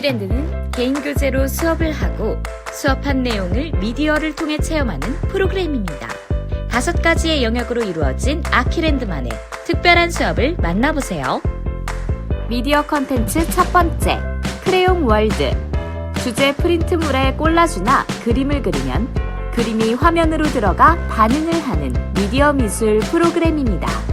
아키랜드는 개인 교재로 수업을 하고 수업한 내용을 미디어를 통해 체험하는 프로그램입니다. 다섯 가지의 영역으로 이루어진 아키랜드만의 특별한 수업을 만나보세요. 미디어 컨텐츠 첫 번째, 크레용 월드. 주제 프린트물에 꼴라주나 그림을 그리면 그림이 화면으로 들어가 반응을 하는 미디어 미술 프로그램입니다.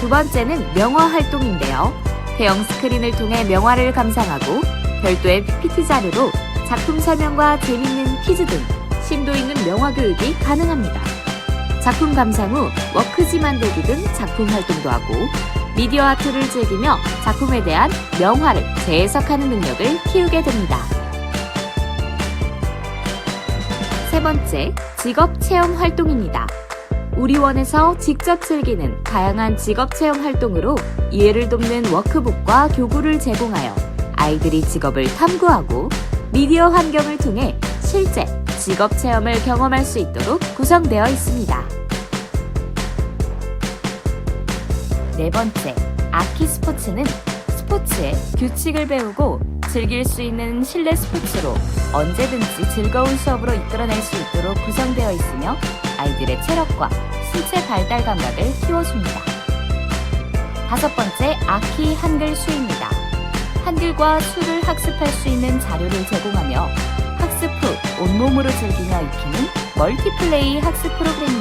두 번째는 명화 활동인데요. 대형 스크린을 통해 명화를 감상하고 별도의 PPT 자료로 작품 설명과 재밌는 퀴즈 등 심도 있는 명화 교육이 가능합니다. 작품 감상 후 워크지 만들기 등 작품 활동도 하고 미디어 아트를 즐기며 작품에 대한 명화를 재해석하는 능력을 키우게 됩니다. 세 번째, 직업 체험 활동입니다. 우리원에서 직접 즐기는 다양한 직업 체험 활동으로 이해를 돕는 워크북과 교구를 제공하여 아이들이 직업을 탐구하고 미디어 환경을 통해 실제 직업 체험을 경험할 수 있도록 구성되어 있습니다. 네 번째, 아키 스포츠는 스포츠의 규칙을 배우고 즐길 수 있는 실내 스포츠로 언제든지 즐거운 수업으로 이끌어낼 수 있도록 구성되어 있으며 아이들의 체력과 신체 발달 감각을 키워줍니다. 다섯 번째, 아키 한글 수입니다. 한글과 수를 학습할 수 있는 자료를 제공하며 학습 후 온몸으로 즐기며 익히는 멀티플레이 학습 프로그램입니다.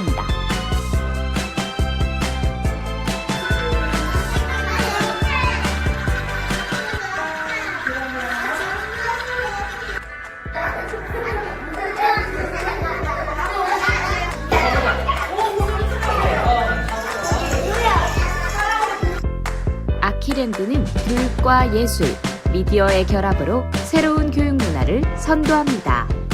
아키랜드는 교육과 예술, 미디어의 결합으로 새로운 교육 문화를 선도합니다.